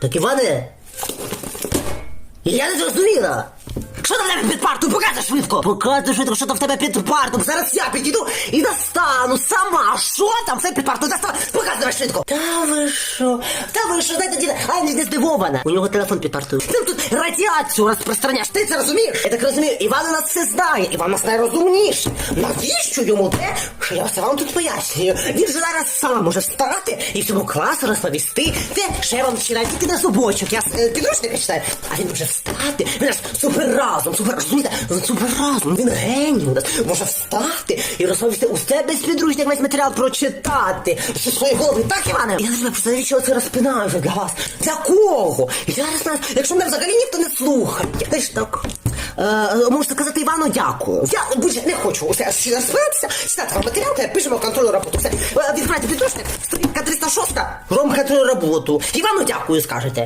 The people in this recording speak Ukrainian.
Так Іване. Я не зрозуміла. Що там в тебе під партою? Показуй швидко! Показуй швидко, що там в тебе під партою. Зараз я підійду і достану сама. Що там все під партою? Достану. Показуй давай швидко. Та ви що? Та ви що, знаєте, діда, а я не здивована. У нього телефон під партою. Ти тут радіацію розпространяєш. Ти це розумієш? Я так розумію. Іван нас все знає. Іван у нас найрозумніший. Йому те, що я все вам тут пояснюю? Він же зараз сам може встати і всьому класу розповісти те, що я вам читаю тільки на зубочок. Я е, підручника читаю. А він може встати. Він суперразум, супер, розумієте? Він суперразум, він геній у нас. Може встати і розповісти усе без підручник весь матеріал прочитати. Що своєї голови, так, Іване? Я не знаю, просто навіщо це розпинаю вже для вас? Для кого? І зараз нас, якщо мене взагалі ніхто не слухає. Ти ж так. Е, можете сказати Івану дякую. Я більше не хочу усе розбиратися, читати вам матеріал, та пишемо контрольну роботу. Все, Е, відкривайте підручник, сторінка 306, робимо контрольну роботу. Івану дякую, скажете.